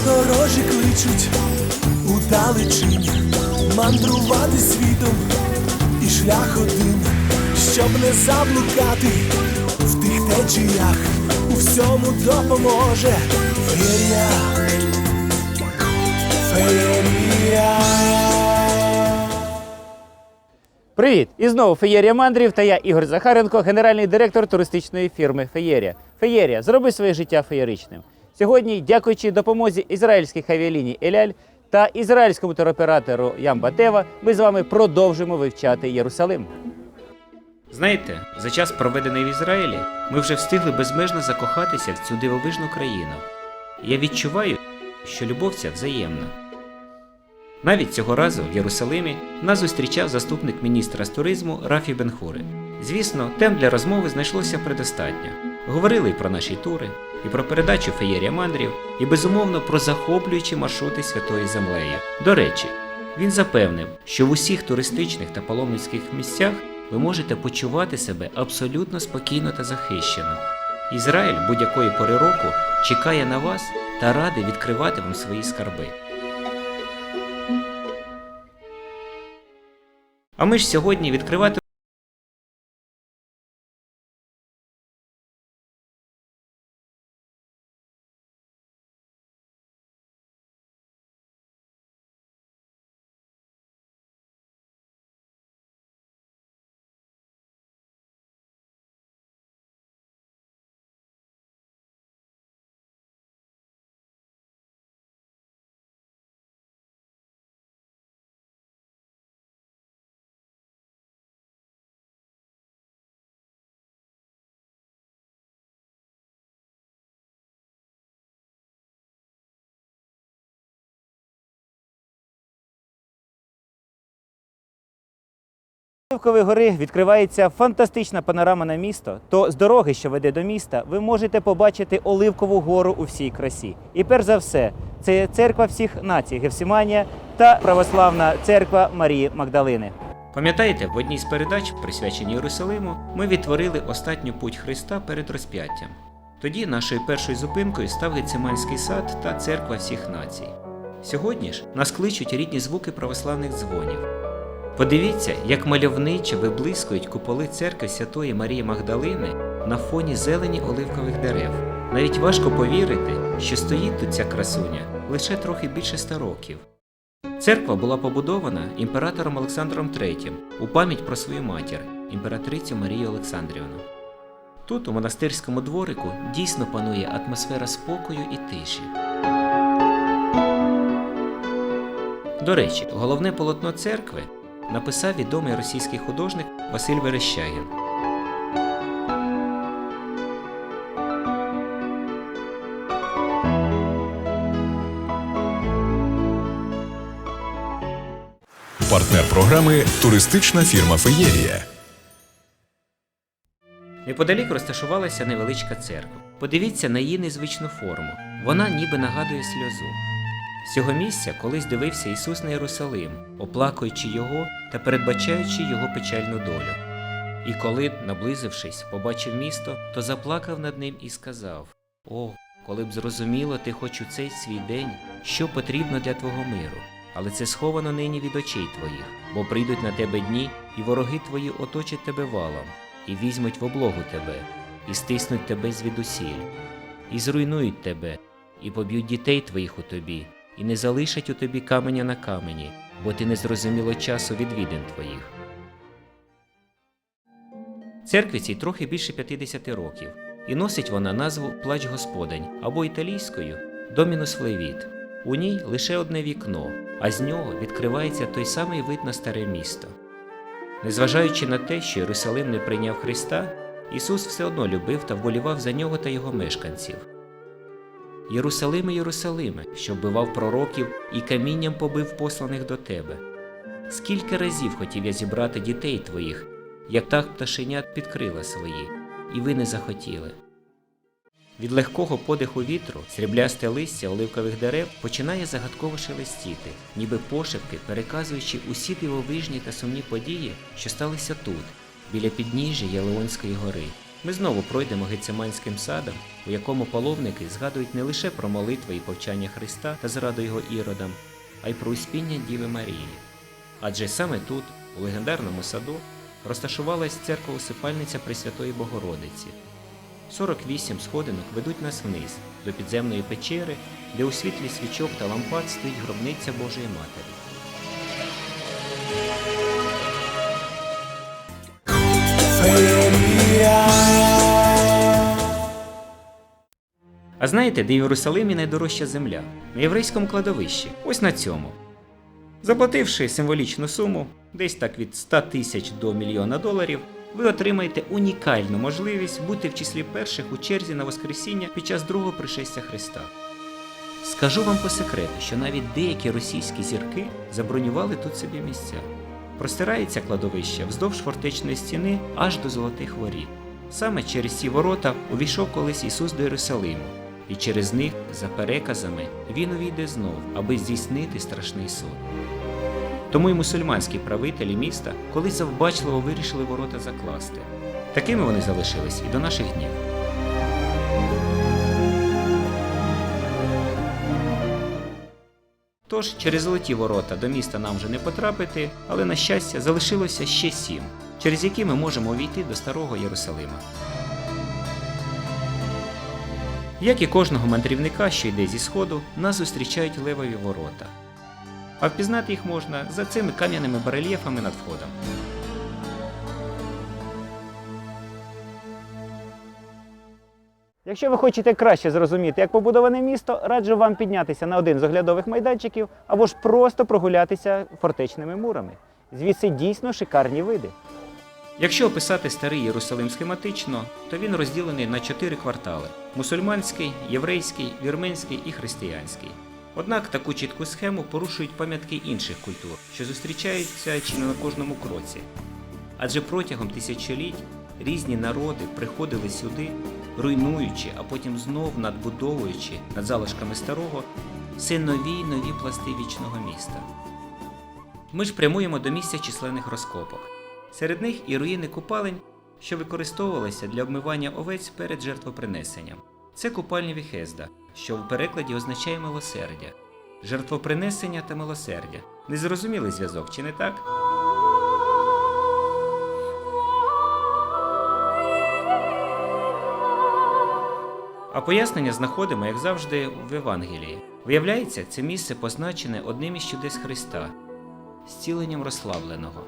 подорожі кличуть у далечінь мандрувати світом і шлях один, щоб не заблукати в тих течіях, у всьому допоможе феєрія, феєрія. Привіт! І знову Феєрія Мандрів та я Ігор Захаренко, генеральний директор туристичної фірми Феєрія. Феєрія, зроби своє життя феєричним. Сьогодні, дякуючи допомозі ізраїльських авіаліній Еляль та ізраїльському туроператору Ямбатева, ми з вами продовжимо вивчати Єрусалим. Знаєте, за час, проведений в Ізраїлі, ми вже встигли безмежно закохатися в цю дивовижну країну. Я відчуваю, що любов ця взаємна. Навіть цього разу в Єрусалимі нас зустрічав заступник міністра з туризму Рафі Бенхури. Звісно, тем для розмови знайшлося предостатньо. Говорили і про наші тури, і про передачу Феєрія мандрів, і безумовно про захоплюючі маршрути святої землеї. До речі, він запевнив, що в усіх туристичних та паломницьких місцях ви можете почувати себе абсолютно спокійно та захищено. Ізраїль будь-якої пори року чекає на вас та радий відкривати вам свої скарби. А ми ж сьогодні відкривати. Оливкової гори відкривається фантастична панорама на місто, то з дороги, що веде до міста, ви можете побачити Оливкову гору у всій красі. І перш за все, це церква всіх націй Гефсіманія та православна церква Марії Магдалини. Пам'ятаєте, в одній з передач, присвяченій Єрусалиму, ми відтворили останню путь Христа перед розп'яттям. Тоді нашою першою зупинкою став Гециманський сад та церква всіх націй. Сьогодні ж нас кличуть рідні звуки православних дзвонів. Подивіться, як мальовниче виблискують куполи церкви Святої Марії Магдалини на фоні зелені оливкових дерев. Навіть важко повірити, що стоїть тут ця красуня лише трохи більше ста років. Церква була побудована імператором Олександром III у пам'ять про свою матір, імператрицю Марію Олександрівну. Тут, у монастирському дворику, дійсно панує атмосфера спокою і тиші. До речі, головне полотно церкви написав відомий російський художник Василь Верещагін. Партнер програми туристична фірма Феєрія. Неподалік розташувалася невеличка церква. Подивіться на її незвичну форму. Вона ніби нагадує сльозу. З цього місця колись дивився Ісус на Єрусалим, оплакуючи його та передбачаючи його печальну долю. І коли, наблизившись, побачив місто, то заплакав над ним і сказав: О, коли б зрозуміло ти хоч у цей свій день, що потрібно для твого миру, але це сховано нині від очей твоїх, бо прийдуть на тебе дні, і вороги твої оточать тебе валом, і візьмуть в облогу тебе, і стиснуть тебе звідусіль, і зруйнують тебе, і поб'ють дітей твоїх у тобі, і не залишать у тобі каменя на камені, бо ти не зрозуміло часу відвідин твоїх. Церкві цій трохи більше 50 років, і носить вона назву Плач Господень або італійською Домінус Левіт. У ній лише одне вікно, а з нього відкривається той самий вид на старе місто. Незважаючи на те, що Єрусалим не прийняв Христа, Ісус все одно любив та вболівав за нього та його мешканців. Єрусалиме, Єрусалиме, що вбивав пророків і камінням побив посланих до тебе. Скільки разів хотів я зібрати дітей твоїх, як так пташенят підкрила свої, і ви не захотіли. Від легкого подиху вітру сріблясте листя оливкових дерев починає загадково шелестіти, ніби пошепки, переказуючи усі дивовижні та сумні події, що сталися тут, біля підніжжя Єлеонської гори. Ми знову пройдемо Гециманським садом, у якому паломники згадують не лише про молитви і повчання Христа та зраду його іродам, а й про успіння Діви Марії. Адже саме тут, у легендарному саду, розташувалась церква усипальниця Пресвятої Богородиці. 48 сходинок ведуть нас вниз, до підземної печери, де у світлі свічок та лампад стоїть гробниця Божої Матері. А знаєте, де в Єрусалимі найдорожча земля? На єврейському кладовищі. Ось на цьому. Заплативши символічну суму, десь так від 100 тисяч до мільйона доларів, ви отримаєте унікальну можливість бути в числі перших у черзі на Воскресіння під час другого пришестя Христа. Скажу вам по секрету, що навіть деякі російські зірки забронювали тут собі місця. Простирається кладовище вздовж фортечної стіни аж до золотих воріт. Саме через ці ворота увійшов колись Ісус до Єрусалиму, і через них, за переказами, він увійде знов, аби здійснити страшний суд. Тому й мусульманські правителі міста колись завбачливо вирішили ворота закласти. Такими вони залишились і до наших днів. Тож через золоті ворота до міста нам вже не потрапити, але на щастя залишилося ще сім, через які ми можемо увійти до старого Єрусалима. Як і кожного мандрівника, що йде зі сходу, нас зустрічають левові ворота. А впізнати їх можна за цими кам'яними барельєфами над входом. Якщо ви хочете краще зрозуміти, як побудоване місто, раджу вам піднятися на один з оглядових майданчиків або ж просто прогулятися фортечними мурами. Звідси дійсно шикарні види. Якщо описати старий Єрусалим схематично, то він розділений на чотири квартали: мусульманський, єврейський, вірменський і християнський. Однак таку чітку схему порушують пам'ятки інших культур, що зустрічаються чи не на кожному кроці. Адже протягом тисячоліть різні народи приходили сюди, руйнуючи, а потім знов надбудовуючи над залишками старого все нові й нові пласти вічного міста. Ми ж прямуємо до місця численних розкопок. Серед них і руїни купалень, що використовувалися для обмивання овець перед жертвопринесенням. Це купальня Віхезда, що в перекладі означає милосердя. Жертвопринесення та милосердя. Незрозумілий зв'язок, чи не так? А пояснення знаходимо, як завжди, в Євангелії. Виявляється, це місце позначене одним із чудес Христа зціленням розслабленого.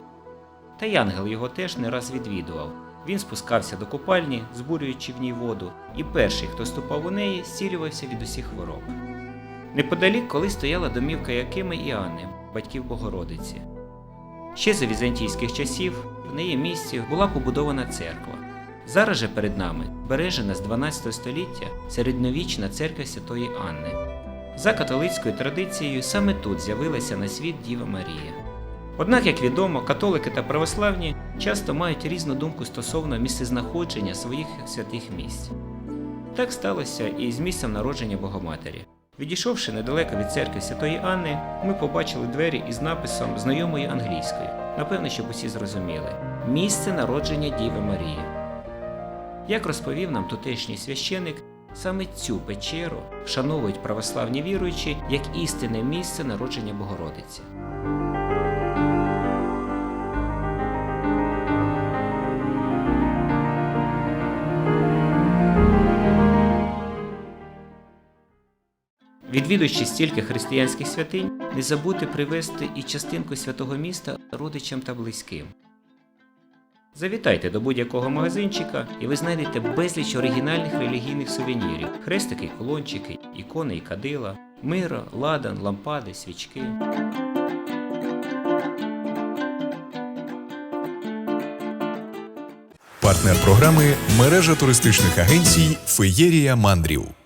Та й ангел його теж не раз відвідував. Він спускався до купальні, збурюючи в ній воду, і перший, хто ступав у неї, зцілювався від усіх хвороб. Неподалік колись стояла домівка Якими і Анни, батьків Богородиці. Ще за візантійських часів в неї місці була побудована церква. Зараз же перед нами бережена з 12 століття середньовічна церква Святої Анни. За католицькою традицією саме тут з'явилася на світ Діва Марія. Однак, як відомо, католики та православні часто мають різну думку стосовно місцезнаходження своїх святих місць. Так сталося і з місцем народження Богоматері. Відійшовши недалеко від церкви Святої Анни, ми побачили двері із написом знайомою англійською, напевно, щоб усі зрозуміли місце народження Діви Марії. Як розповів нам тутешній священик, саме цю печеру вшановують православні віруючі як істинне місце народження Богородиці. Відвідуючи стільки християнських святинь, не забудьте привезти і частинку святого міста родичам та близьким. Завітайте до будь-якого магазинчика, і ви знайдете безліч оригінальних релігійних сувенірів: хрестики, колончики, ікони і кадила, мира, ладан, лампади, свічки. Партнер програми мережа туристичних агенцій Феєрія Мандрів.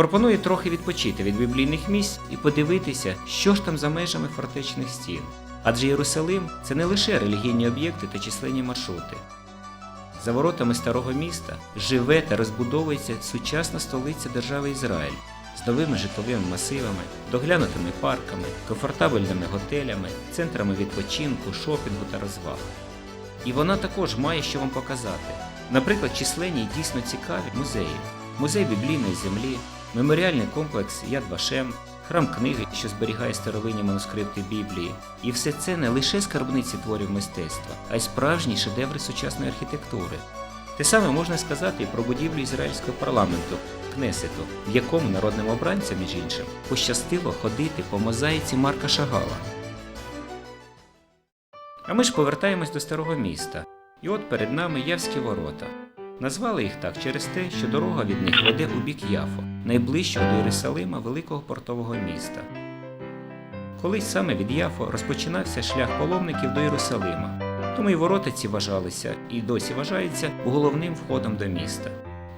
Пропоную трохи відпочити від біблійних місць і подивитися, що ж там за межами фортечних стін. Адже Єрусалим це не лише релігійні об'єкти та численні маршрути. За воротами старого міста живе та розбудовується сучасна столиця держави Ізраїль з новими житловими масивами, доглянутими парками, комфортабельними готелями, центрами відпочинку, шопінгу та розваг. І вона також має що вам показати. Наприклад, численні і дійсно цікаві музеї, музей біблійної землі, меморіальний комплекс Яд Вашем, храм книги, що зберігає старовинні манускрипти Біблії. І все це не лише скарбниці творів мистецтва, а й справжні шедеври сучасної архітектури. Те саме можна сказати і про будівлю ізраїльського парламенту Кнесету, в якому народним обранцям, між іншим, пощастило ходити по мозаїці Марка Шагала. А ми ж повертаємось до старого міста. І от перед нами Явські ворота. Назвали їх так через те, що дорога від них веде у бік Яфо, найближчого до Єрусалима великого портового міста. Колись саме від Яфо розпочинався шлях паломників до Єрусалима, тому і ворота ці вважалися і досі вважаються головним входом до міста.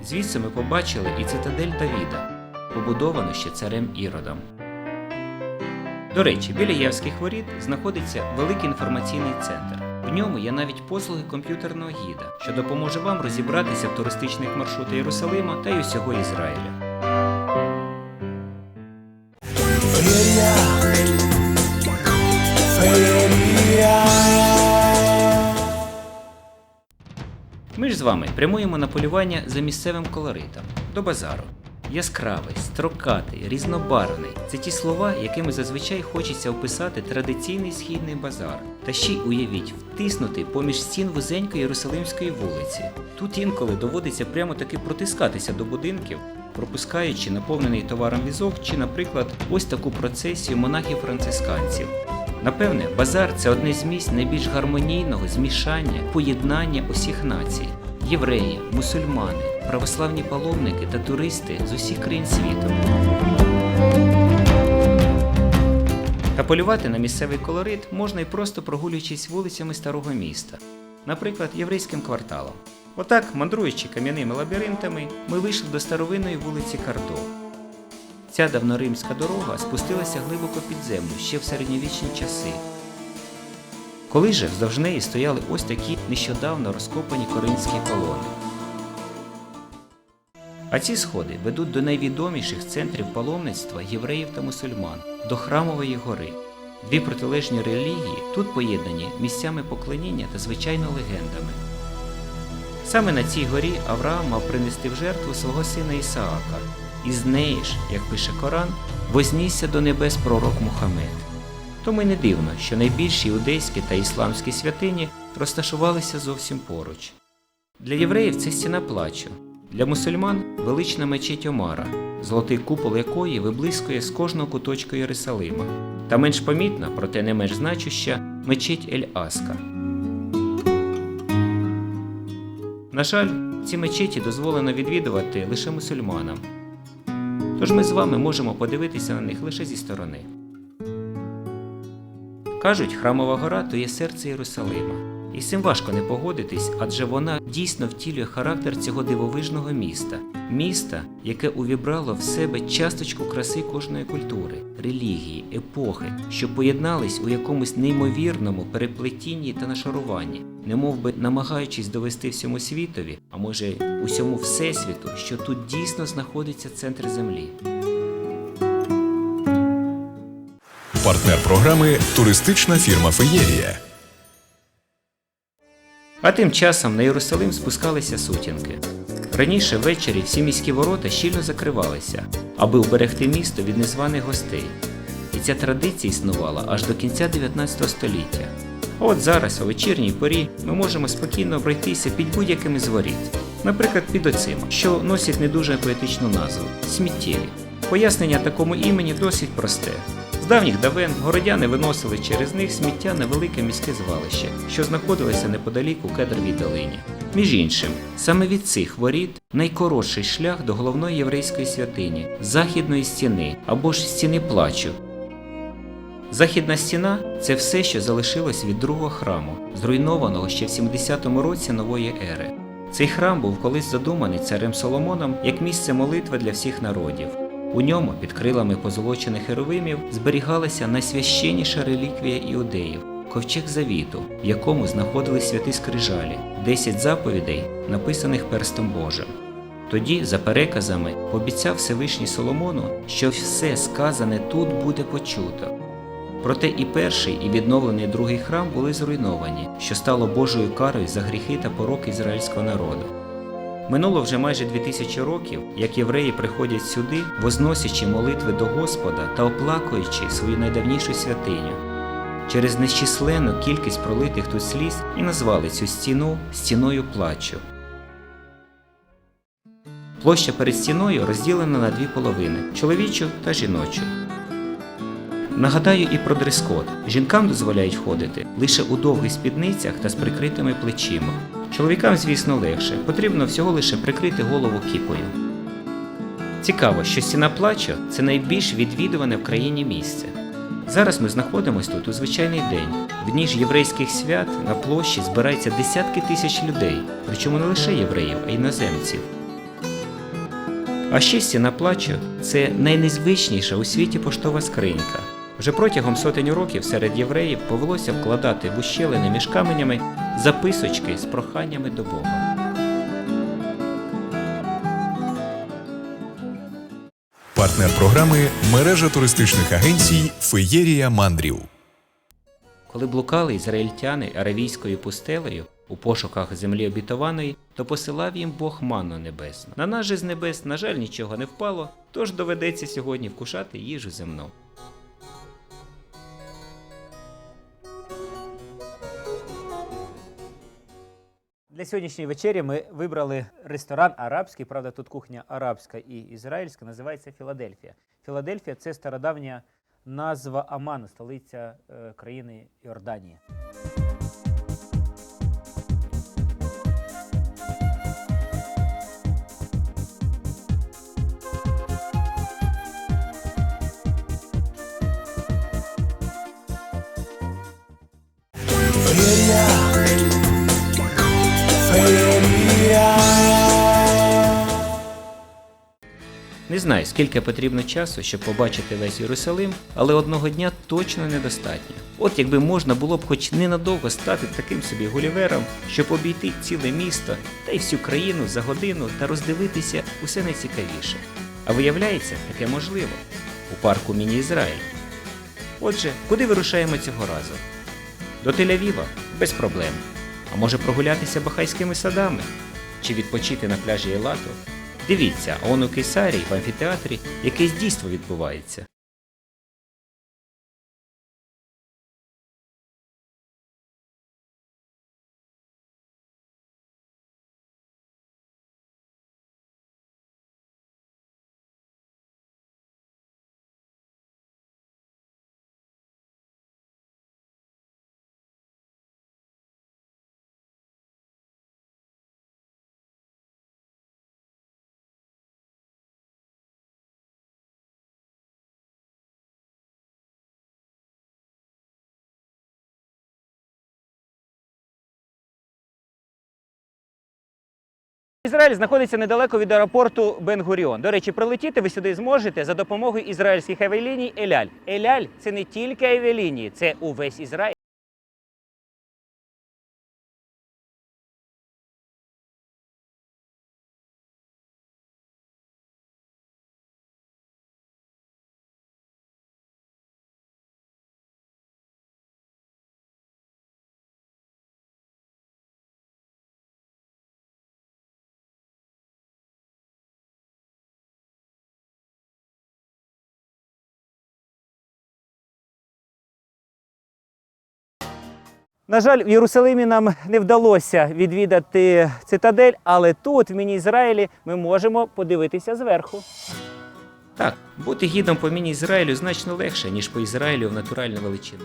Звідси ми побачили і цитадель Давіда, побудовану ще царем Іродом. До речі, біля Явських воріт знаходиться великий інформаційний центр. В ньому є навіть послуги комп'ютерного гіда, що допоможе вам розібратися в туристичних маршрутах Єрусалима та й усього Ізраїля. Ми ж з вами прямуємо на полювання за місцевим колоритом до базару. Яскравий, строкатий, різнобарвний це ті слова, якими зазвичай хочеться описати традиційний східний базар. Та ще й уявіть, втиснути поміж стін вузенької Єрусалимської вулиці. Тут інколи доводиться прямо таки протискатися до будинків, пропускаючи наповнений товаром візок чи, наприклад, ось таку процесію монахів-францисканців. Напевне, базар це одне з місць найбільш гармонійного змішання, поєднання усіх націй: євреї, мусульмани, православні паломники та туристи з усіх країн світу. Та полювати на місцевий колорит можна і просто прогулюючись вулицями старого міста, наприклад, єврейським кварталом. Отак, мандруючи кам'яними лабіринтами, ми вийшли до старовинної вулиці Кардо. Ця давноримська дорога спустилася глибоко під землю ще в середньовічні часи. Коли же вздовж неї стояли ось такі нещодавно розкопані коринські колони. А ці сходи ведуть до найвідоміших центрів паломництва євреїв та мусульман, до Храмової гори. Дві протилежні релігії тут поєднані місцями поклоніння та звичайно легендами. Саме на цій горі Авраам мав принести в жертву свого сина Ісаака, і з неї ж, як пише Коран, вознісся до небес пророк Мухаммед. Тому й не дивно, що найбільші іудейські та ісламські святині розташувалися зовсім поруч. Для євреїв це стіна плачу, для мусульман велична мечеть Омара, золотий купол якої виблискує з кожного куточку Єрусалима, та менш помітна, проте не менш значуща мечеть Ель-Аска. На жаль, ці мечеті дозволено відвідувати лише мусульманам. Тож ми з вами можемо подивитися на них лише зі сторони. Кажуть, храмова гора то є серце Єрусалима. І цим важко не погодитись, адже вона дійсно втілює характер цього дивовижного міста, міста, яке увібрало в себе часточку краси кожної культури, релігії, епохи, що поєднались у якомусь неймовірному переплетінні та нашаруванні, немов би намагаючись довести всьому світові, а може усьому всесвіту, що тут дійсно знаходиться центр землі. Партнер програми туристична фірма Феєрія. А тим часом на Єрусалим спускалися сутінки. Раніше ввечері всі міські ворота щільно закривалися, аби уберегти місто від незваних гостей. І ця традиція існувала аж до кінця 19 століття. А от зараз, у вечірній порі, ми можемо спокійно пройтися під будь-якими з воріт. Наприклад, під оцима, що носять не дуже поетичну назву сміттєві. Пояснення такому імені досить просте. З давніх давен городяни виносили через них сміття на велике міське звалище, що знаходилося неподалік у Кедровій долині. Між іншим, саме від цих воріт найкоротший шлях до головної єврейської святині західної стіни або ж стіни плачу. Західна стіна це все, що залишилось від другого храму, зруйнованого ще в 70-му році нової ери. Цей храм був колись задуманий царем Соломоном як місце молитви для всіх народів. У ньому під крилами позолочених херовимів зберігалася найсвященніша реліквія іудеїв ковчег завіту, в якому знаходились святі скрижалі, 10 заповідей, написаних перстом Божим. Тоді, за переказами, пообіцяв Всевишній Соломону, що все сказане тут буде почуто. Проте і перший, і відновлений другий храм були зруйновані, що стало Божою карою за гріхи та пороки ізраїльського народу. Минуло вже майже 2000 років, як євреї приходять сюди, возносячи молитви до Господа та оплакуючи свою найдавнішу святиню. Через нещисленну кількість пролитих тут сліз і назвали цю стіну стіною плачу. Площа перед стіною розділена на дві половини чоловічу та жіночу. Нагадаю і про дрес-код. Жінкам дозволяють ходити лише у довгих спідницях та з прикритими плечима. Чоловікам, звісно, легше, потрібно всього лише прикрити голову кіпою. Цікаво, що стіна плачу це найбільш відвідуване в країні місце. Зараз ми знаходимося тут у звичайний день. В дні ж єврейських свят на площі збираються десятки тисяч людей, причому не лише євреїв, а й іноземців. А ще стіна плачу це найнезвичніша у світі поштова скринька. Вже протягом сотень років серед євреїв повелося вкладати в ущелини між каменями записочки з проханнями до Бога. Партнер програми мережа туристичних агенцій Феєрія Мандрів. Коли блукали ізраїльтяни аравійською пустелею у пошуках землі обітованої, то посилав їм Бог манну небесну. На нас же з небес, на жаль, нічого не впало, тож доведеться сьогодні вкушати їжу земну. Для сьогоднішньої вечері ми вибрали ресторан арабський. Правда, тут кухня арабська і ізраїльська, називається Філадельфія. Філадельфія це стародавня назва Аману, столиця е, країни Йорданії. Не знаю, скільки потрібно часу, щоб побачити весь Єрусалим, але одного дня точно недостатньо. От якби можна було б хоч ненадовго стати таким собі гулівером, щоб обійти ціле місто та й всю країну за годину та роздивитися усе найцікавіше. А виявляється, таке можливо у парку Міні Ізраїль. Отже, куди вирушаємо цього разу? До Тель-Авіва? Без проблем. А може прогулятися бахайськими садами? Чи відпочити на пляжі Елату? Дивіться, он у Кейсарії в амфітеатрі якесь дійство відбувається. Ізраїль знаходиться недалеко від аеропорту Бен-Гуріон. До речі, прилетіти ви сюди зможете за допомогою ізраїльських авіаліній Еляль. Еляль це не тільки авіалінії, це увесь Ізраїль. На жаль, в Єрусалимі нам не вдалося відвідати цитадель, але тут, в міні-Ізраїлі, ми можемо подивитися зверху. Так, бути гідом по міні Ізраїлю значно легше, ніж по Ізраїлю в натуральну величину.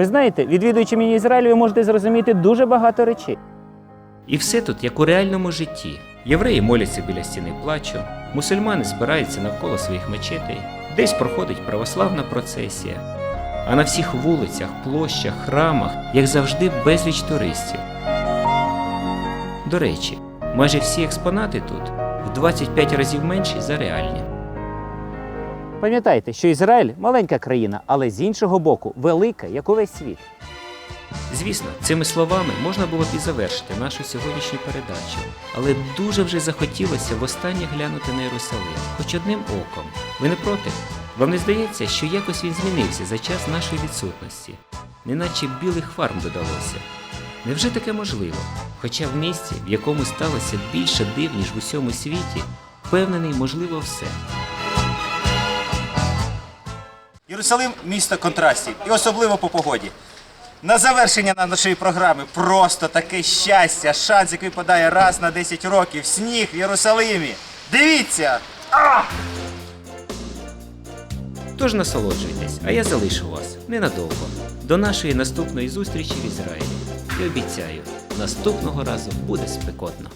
Ви знаєте, відвідуючи міні-Ізраїль, ви можете зрозуміти дуже багато речей. І все тут як у реальному житті. Євреї моляться біля стіни плачу, мусульмани збираються навколо своїх мечетей, десь проходить православна процесія. А на всіх вулицях, площах, храмах, як завжди, безліч туристів. До речі, майже всі експонати тут в 25 разів менші за реальні. Пам'ятайте, що Ізраїль маленька країна, але з іншого боку велика, як увесь світ. Звісно, цими словами можна було б і завершити нашу сьогоднішню передачу, але дуже вже захотілося востаннє глянути на Єрусалим, хоч одним оком. Ви не проти? Вам не здається, що якось він змінився за час нашої відсутності, неначе білих фарм додалося. Невже таке можливо? Хоча в місці, в якому сталося більше див, ніж в усьому світі, впевнений, можливо, все. Єрусалим місто контрастів, і особливо по погоді. На завершення нашої програми просто таке щастя, шанс, який випадає раз на 10 років. Сніг в Єрусалимі. Дивіться! Тож насолоджуйтесь, а я залишу вас ненадовго. До нашої наступної зустрічі в Ізраїлі. І обіцяю, наступного разу буде спекотно.